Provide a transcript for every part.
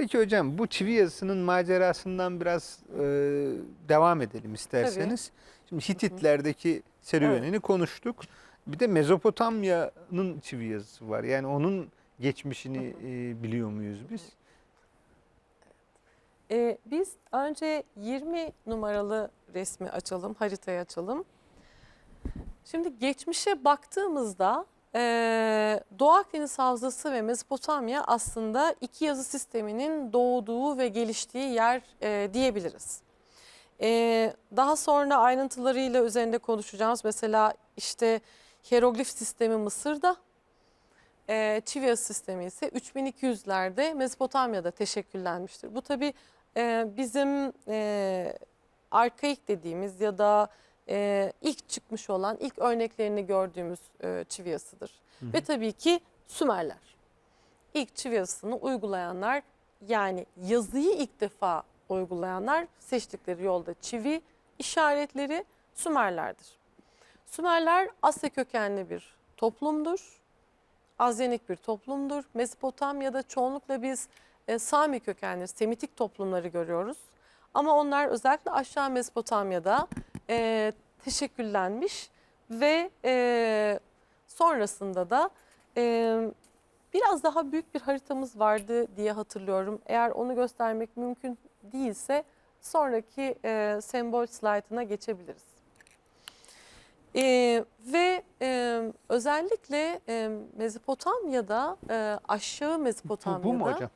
Peki hocam bu çivi yazısının macerasından biraz e, devam edelim isterseniz. Şimdi Hititlerdeki serüvenini konuştuk. Bir de Mezopotamya'nın çivi yazısı var. Yani onun geçmişini e, biliyor muyuz biz? Ee, biz önce 20 numaralı resmi açalım, haritayı açalım. Şimdi geçmişe baktığımızda eee Doğu Akdeniz Havzası ve Mezopotamya aslında iki yazı sisteminin doğduğu ve geliştiği yer eee, diyebiliriz. Eee, daha sonra ayrıntılarıyla üzerinde konuşacağımız mesela işte hieroglif sistemi Mısır'da, eee çivi yazı sistemi ise 3200'lerde Mezopotamya'da teşekküllenmiştir. Bu tabi bizim eee arkaik dediğimiz ya da e, ilk çıkmış olan ilk örneklerini gördüğümüz e, çivi yazısıdır. Hı Ve tabii ki Sümerler. İlk çivi yazısını uygulayanlar yani yazıyı ilk defa uygulayanlar seçtikleri yolda çivi işaretleri Sümerlerdir. Sümerler Asya kökenli bir toplumdur. Azyanik bir toplumdur. Mezopotamya'da çoğunlukla biz e, Sami kökenli Semitik toplumları görüyoruz. Ama onlar özellikle aşağı Mezopotamya'da e, teşekküllenmiş ve e, sonrasında da e, biraz daha büyük bir haritamız vardı diye hatırlıyorum. Eğer onu göstermek mümkün değilse sonraki e, sembol slaytına geçebiliriz. E, ve e, özellikle e, Mezopotamya'da e, aşağı Bu, Mezopotamya'da bu mu hocam?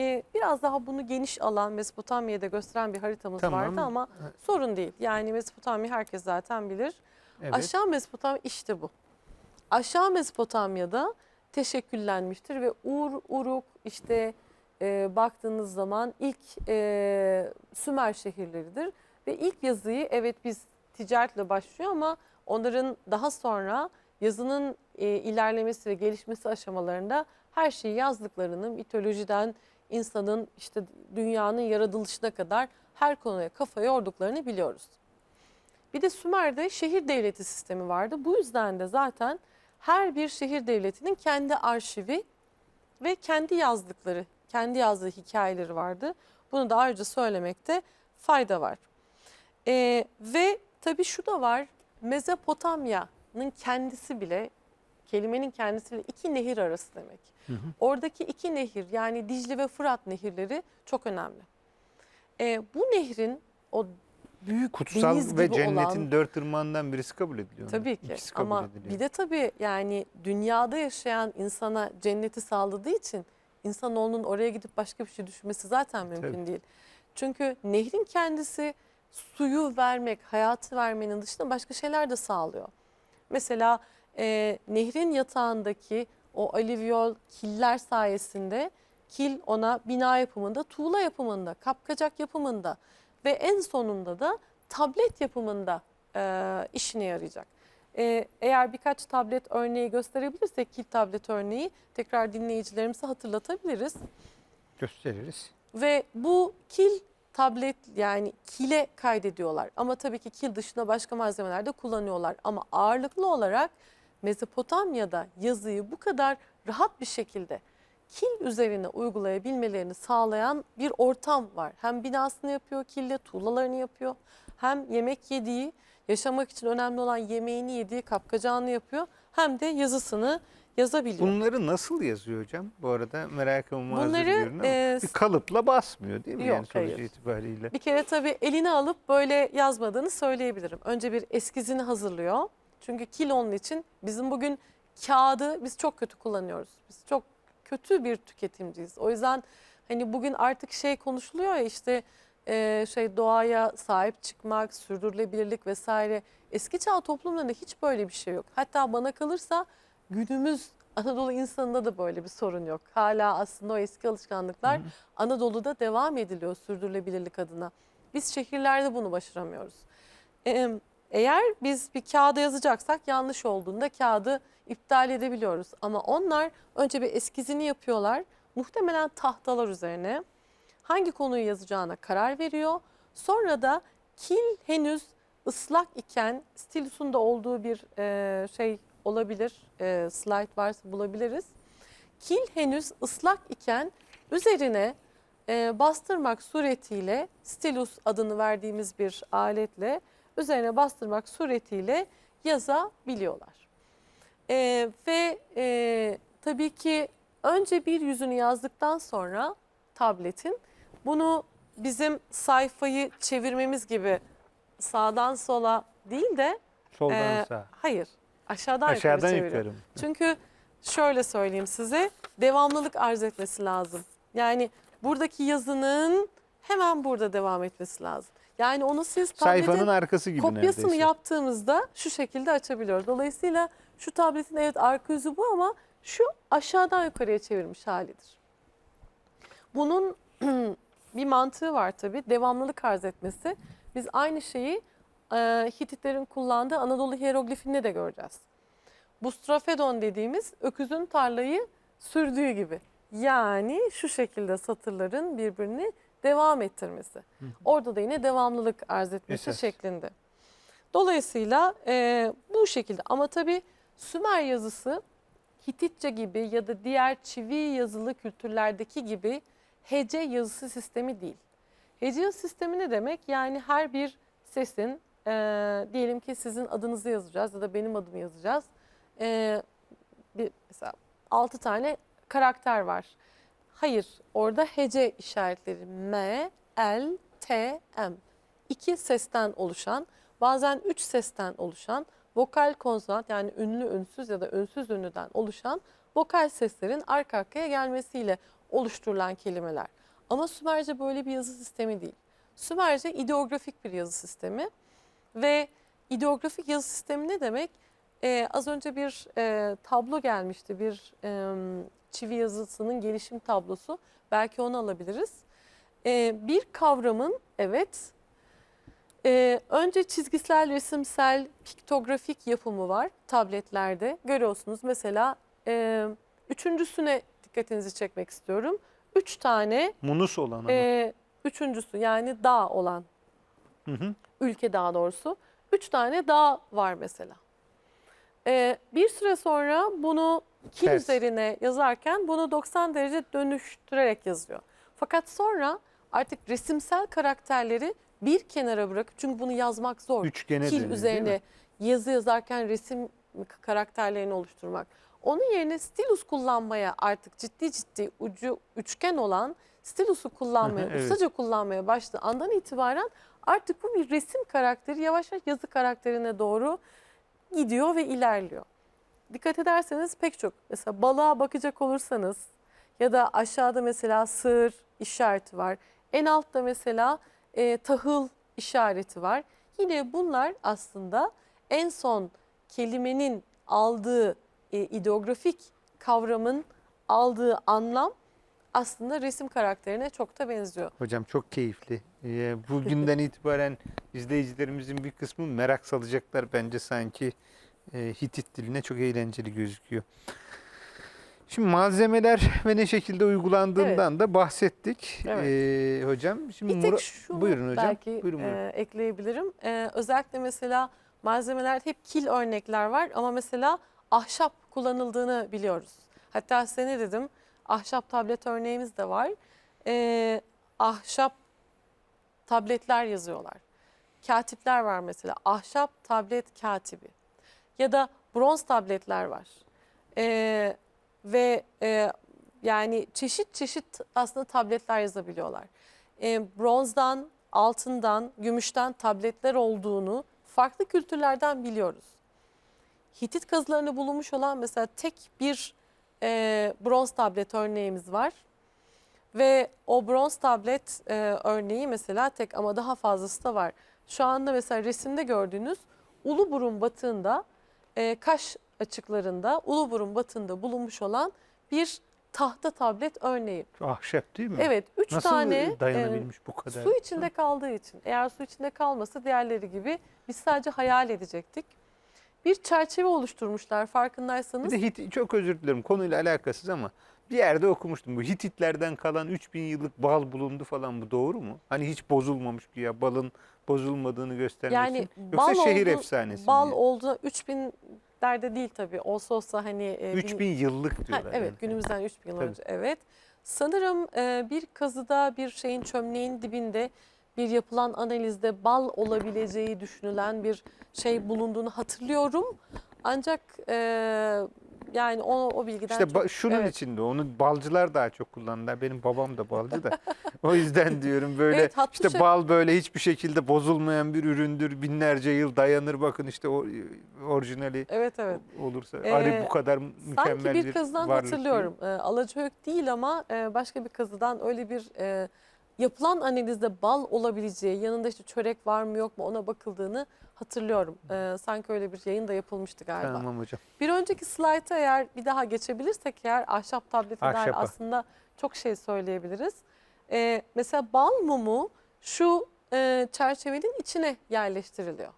Ee, biraz daha bunu geniş alan Mezopotamya'da gösteren bir haritamız Tamam. vardı ama sorun değil. Yani Mezopotamya herkes zaten bilir. Evet. Aşağı Mezopotamya işte bu. Aşağı Mezopotamya'da teşekküllenmiştir ve Ur, Uruk işte e, baktığınız zaman ilk e, Sümer şehirleridir. Ve ilk yazıyı evet biz ticaretle başlıyor ama onların daha sonra yazının e, ilerlemesi ve gelişmesi aşamalarında her şeyi yazdıklarını mitolojiden insanın işte dünyanın yaratılışına kadar her konuya kafa yorduklarını biliyoruz. Bir de Sümer'de şehir devleti sistemi vardı. Bu yüzden de zaten her bir şehir devletinin kendi arşivi ve kendi yazdıkları, kendi yazdığı hikayeleri vardı. Bunu da ayrıca söylemekte fayda var. Ee, ve tabii şu da var, Mezopotamya'nın kendisi bile, kelimenin kendisi bile iki nehir arası demek. Hı hı. Oradaki iki nehir yani Dicle ve Fırat nehirleri çok önemli. Ee, bu nehrin o büyük Kutsal deniz ve gibi cennetin olan dört ırmağından birisi kabul ediliyor. Tabii ki İkisi kabul ama ediliyor. bir de tabii yani dünyada yaşayan insana cenneti sağladığı için insanoğlunun oraya gidip başka bir şey düşünmesi zaten mümkün Tabii. değil. Çünkü nehrin kendisi suyu vermek, hayatı vermenin dışında başka şeyler de sağlıyor. Mesela e, nehrin yatağındaki o alüvyol killer sayesinde kil ona bina yapımında, tuğla yapımında, kapkacak yapımında ve en sonunda da tablet yapımında e, işine yarayacak. E, eğer birkaç tablet örneği gösterebilirsek kil tablet örneği tekrar dinleyicilerimize hatırlatabiliriz. Gösteririz. Ve bu kil tablet yani kile kaydediyorlar. Ama tabii ki kil dışında başka malzemeler de kullanıyorlar. Ama ağırlıklı olarak Mezopotamya'da yazıyı bu kadar rahat bir şekilde kil üzerine uygulayabilmelerini sağlayan bir ortam var. Hem binasını yapıyor kille, tuğlalarını yapıyor. Hem yemek yediği, yaşamak için önemli olan yemeğini yediği kapkacağını yapıyor. Hem de yazısını yazabiliyor. Bunları nasıl yazıyor hocam? Bu arada merakımı Bunları, e, bir kalıpla basmıyor değil mi? Yok, yani sonuç hayır. itibariyle. Bir kere tabii eline alıp böyle yazmadığını söyleyebilirim. Önce bir eskizini hazırlıyor. Çünkü kil onun için bizim bugün kağıdı biz çok kötü kullanıyoruz. Biz çok kötü bir tüketimciyiz. O yüzden hani bugün artık şey konuşuluyor ya işte e, şey doğaya sahip çıkmak, sürdürülebilirlik vesaire. Eski çağ toplumlarında hiç böyle bir şey yok. Hatta bana kalırsa günümüz Anadolu insanında da böyle bir sorun yok. Hala aslında o eski alışkanlıklar Hı hı. Anadolu'da devam ediliyor sürdürülebilirlik adına. Biz şehirlerde bunu başaramıyoruz. Ee, Eğer biz bir kağıda yazacaksak yanlış olduğunda kağıdı iptal edebiliyoruz. Ama onlar önce bir eskizini yapıyorlar. Muhtemelen tahtalar üzerine hangi konuyu yazacağına karar veriyor. Sonra da kil henüz ıslak iken stilusun da olduğu bir e, şey olabilir. E, slide varsa bulabiliriz. Kil henüz ıslak iken üzerine e, bastırmak suretiyle stilus adını verdiğimiz bir aletle üzerine bastırmak suretiyle yazabiliyorlar. E, ve e, tabii ki önce bir yüzünü yazdıktan sonra tabletin bunu bizim sayfayı çevirmemiz gibi sağdan sola değil de Soldan e, sağa. hayır aşağıdan, Aşağıdan yukarı? Çünkü şöyle söyleyeyim size devamlılık arz etmesi lazım. Yani buradaki yazının hemen burada devam etmesi lazım. Yani onu siz Sayfanın arkası gibi kopyasını neredeyse. yaptığımızda şu şekilde açabiliyoruz. Dolayısıyla şu tabletin evet arka yüzü bu ama şu aşağıdan yukarıya çevirmiş halidir. Bunun bir mantığı var tabii. Devamlılık arz etmesi. Biz aynı şeyi e, Hititlerin kullandığı Anadolu hieroglifinde de göreceğiz. Bustrafedon dediğimiz öküzün tarlayı sürdüğü gibi. Yani şu şekilde satırların birbirini devam ettirmesi. Orada da yine devamlılık arz etmesi Esas. şeklinde. Dolayısıyla e, bu şekilde ama tabii Sümer yazısı Hititçe gibi ya da diğer çivi yazılı kültürlerdeki gibi hece yazısı sistemi değil. Hece yazı sistemi ne demek? Yani her bir sesin e, diyelim ki sizin adınızı yazacağız ya da benim adımı yazacağız. E, bir mesela 6 tane karakter var. Hayır, orada hece işaretleri M, L, T, M. İki sesten oluşan, bazen üç sesten oluşan, vokal konsonant yani ünlü ünsüz ya da ünsüz ünlüden oluşan vokal seslerin arka arkaya gelmesiyle oluşturulan kelimeler. Ama Sümerce böyle bir yazı sistemi değil. Sümerce ideografik bir yazı sistemi ve ideografik yazı sistemi ne demek? Ee, az önce bir e, tablo gelmişti, bir e, çivi yazısının gelişim tablosu. Belki onu alabiliriz. Ee, bir kavramın evet e, önce çizgisel, resimsel, piktografik yapımı var tabletlerde. Görüyorsunuz mesela e, üçüncüsüne dikkatinizi çekmek istiyorum. Üç tane Munus olan ama. e, üçüncüsü yani dağ olan Hı hı. ülke daha doğrusu. Üç tane dağ var mesela. Ee, bir süre sonra bunu kil Ters. üzerine yazarken bunu 90 derece dönüştürerek yazıyor. Fakat sonra artık resimsel karakterleri bir kenara bırakıp çünkü bunu yazmak zor. Üçgene kil dönüyor, üzerine yazı yazarken resim karakterlerini oluşturmak. Onun yerine stilus kullanmaya artık ciddi ciddi ucu üçgen olan stilusu kullanmaya, evet. ustaca kullanmaya başladığı andan itibaren artık bu bir resim karakteri yavaş yavaş yazı karakterine doğru gidiyor ve ilerliyor. Dikkat ederseniz pek çok mesela balığa bakacak olursanız ya da aşağıda mesela sığır işareti var. En altta mesela e, tahıl işareti var. Yine bunlar aslında en son kelimenin aldığı e, ideografik kavramın aldığı anlam aslında resim karakterine çok da benziyor. Hocam çok keyifli. Ee, bugünden itibaren izleyicilerimizin bir kısmı merak salacaklar bence sanki e, Hitit diline çok eğlenceli gözüküyor. Şimdi malzemeler ve ne şekilde uygulandığından da bahsettik Evet. ee, hocam. Şimdi Bir tek şunu buyurun hocam. belki Buyurun, buyurun. e, ekleyebilirim. E, özellikle mesela malzemeler hep kil örnekler var ama mesela ahşap kullanıldığını biliyoruz. Hatta size ne dedim? Ahşap tablet örneğimiz de var. E, ahşap tabletler yazıyorlar. Katipler var mesela. Ahşap tablet katibi. Ya da bronz tabletler var. E, ve e, yani çeşit çeşit aslında tabletler yazabiliyorlar. E, bronzdan, altından, gümüşten tabletler olduğunu farklı kültürlerden biliyoruz. Hitit kazılarında bulunmuş olan mesela tek bir e, bronz tablet örneğimiz var. Ve o bronz tablet e, örneği mesela tek ama daha fazlası da var. Şu anda mesela resimde gördüğünüz Uluburun batığında, e, Kaş açıklarında, Uluburun batığında bulunmuş olan bir tahta tablet örneği. Şu ahşap değil mi? Evet, üç Nasıl tane e, dayanabilmiş bu kadar? su içinde kaldığı için. Eğer su içinde kalmasa diğerleri gibi biz sadece hayal edecektik. Bir çerçeve oluşturmuşlar Bir farkındaysanız. de Hit, çok özür dilerim konuyla alakasız ama bir yerde okumuştum. Bu Hititlerden kalan 3000 yıllık bal bulundu falan bu doğru mu? Hani hiç bozulmamış ki ya balın bozulmadığını göstermek Yani için. Yoksa bal şehir oldu- efsanesi Bal mi? oldu 3000 derde değil tabii. Olsa olsa hani e, 3000 günü- yıllık Ha, diyorlar. evet yani. günümüzden 3000 yıl önce evet. Sanırım e, bir kazıda bir şeyin çömleğin dibinde bir yapılan analizde bal olabileceği düşünülen bir şey bulunduğunu hatırlıyorum. Ancak e, yani o, o bilgiden İşte çok... şunun evet. içinde onu balcılar daha çok kullanırlar. Benim babam da balcı da. o yüzden diyorum böyle Evet, işte şey- bal böyle hiçbir şekilde bozulmayan bir üründür. Binlerce yıl dayanır. Bakın işte o orijinali Evet evet. olursa Ee, arı bu kadar mükemmel Sanki bir kazıdan hatırlıyorum. E, Alacahök değil ama e, başka bir kazıdan öyle bir e, yapılan analizde bal olabileceği, yanında işte çörek var mı yok mu ona bakıldığını hatırlıyorum. E, sanki öyle bir yayın da yapılmıştı galiba. Tamam hocam. Bir önceki slayta eğer bir daha geçebilirsek eğer ahşap tablete dair Ahşapa. aslında çok şey söyleyebiliriz. Ee, mesela bal mumu şu e, çerçevenin içine yerleştiriliyor.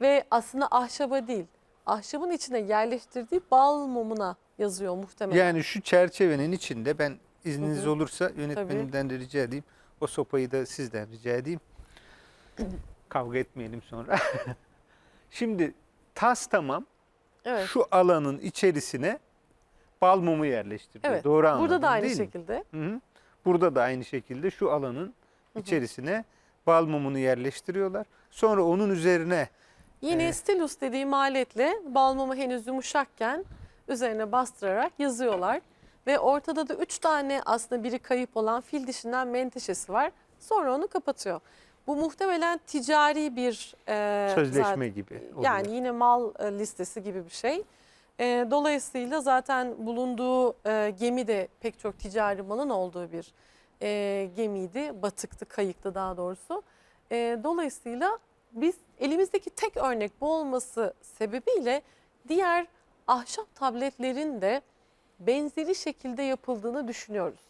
Ve aslında ahşaba değil, ahşabın içine yerleştirdiği bal mumuna yazıyor muhtemelen. Yani şu çerçevenin içinde ben izniniz Hı hı. olursa yönetmenimden de rica edeyim. O sopayı da sizden rica edeyim. Kavga etmeyelim sonra. Şimdi tas tamam. evet. Şu alanın içerisine bal mumu yerleştiriliyor. Evet. Doğru anladım Burada da aynı değil mi? şekilde. Hı hı. Burada da aynı şekilde şu alanın içerisine bal mumunu yerleştiriyorlar. Sonra onun üzerine Yine Evet. stilus dediğim aletle bal mumu henüz yumuşakken üzerine bastırarak yazıyorlar. Ve ortada da üç tane aslında biri kayıp olan fil dişinden menteşesi var. Sonra onu kapatıyor. Bu muhtemelen ticari bir e, sözleşme zaten- gibi oluyor. Yani yine mal e, listesi gibi bir şey. E, dolayısıyla zaten bulunduğu e, gemi de pek çok ticari malın olduğu bir e, gemiydi. Batıktı, kayıktı daha doğrusu. E, dolayısıyla biz elimizdeki tek örnek bu olması sebebiyle diğer ahşap tabletlerin de benzeri şekilde yapıldığını düşünüyoruz.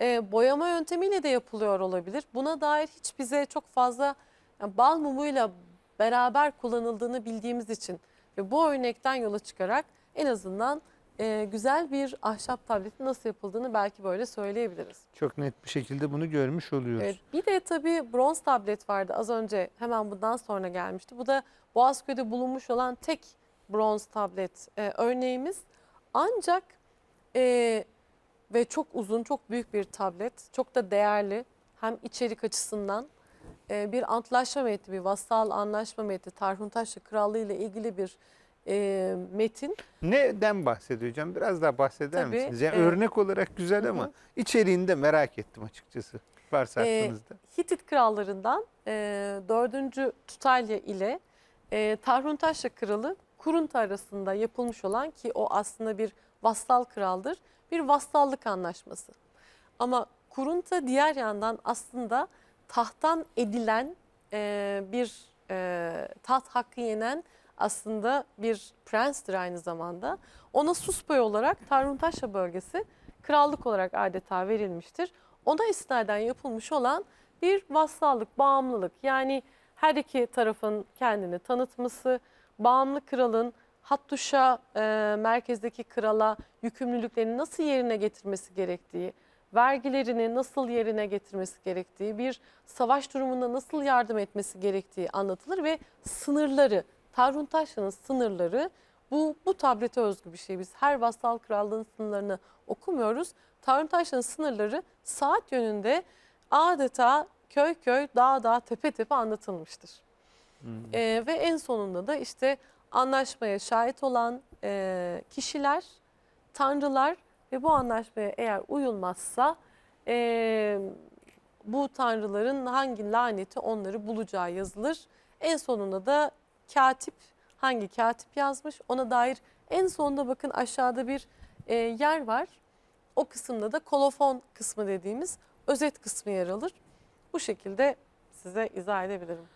E, boyama yöntemiyle de yapılıyor olabilir. Buna dair hiç bize çok fazla yani bal mumuyla beraber kullanıldığını bildiğimiz için ve bu örnekten yola çıkarak en azından e, güzel bir ahşap tabletin nasıl yapıldığını belki böyle söyleyebiliriz. Çok net bir şekilde bunu görmüş oluyoruz. Evet, bir de tabii bronz tablet vardı az önce hemen bundan sonra gelmişti. Bu da Boğazköy'de bulunmuş olan tek bronz tablet e, örneğimiz. Ancak e, ve çok uzun, çok büyük bir tablet, çok da değerli hem içerik açısından e, bir antlaşma metni, bir vassal anlaşma metni, Tarhuntaşlı Krallığı ile ilgili bir e, metin. Neden hocam? Biraz daha bahseder Tabii, misiniz? Yani e, örnek olarak güzel hı ama hı. içeriğini de merak ettim açıkçası. Varsa E, aklınızda. Hitit krallarından e, 4. Tutalya ile e, Tarhuntaşlı kralı Kurunta arasında yapılmış olan ki o aslında bir vassal kraldır. Bir vassallık anlaşması. Ama Kurunta diğer yandan aslında tahttan edilen e, bir e, taht hakkı yenen aslında bir prenstir aynı zamanda. Ona suspay olarak Tarhuntaşa bölgesi krallık olarak adeta verilmiştir. Ona istinaden yapılmış olan bir vassallık, bağımlılık yani her iki tarafın kendini tanıtması, bağımlı kralın Hattuşa e, merkezdeki krala yükümlülüklerini nasıl yerine getirmesi gerektiği, vergilerini nasıl yerine getirmesi gerektiği, bir savaş durumunda nasıl yardım etmesi gerektiği anlatılır ve sınırları, Tarhuntaşya'nın sınırları bu, bu tablete özgü bir şey. Biz her vassal krallığın sınırlarını okumuyoruz. Tarhuntaşya'nın sınırları saat yönünde adeta köy köy, dağ dağ, tepe tepe anlatılmıştır. Hmm. Ee, ve en sonunda da işte anlaşmaya şahit olan e, kişiler, tanrılar ve bu anlaşmaya eğer uyulmazsa e, bu tanrıların hangi laneti onları bulacağı yazılır. En sonunda da katip hangi katip yazmış ona dair en sonunda bakın aşağıda bir e, yer var. O kısımda da kolofon kısmı dediğimiz özet kısmı yer alır. Bu şekilde size izah edebilirim.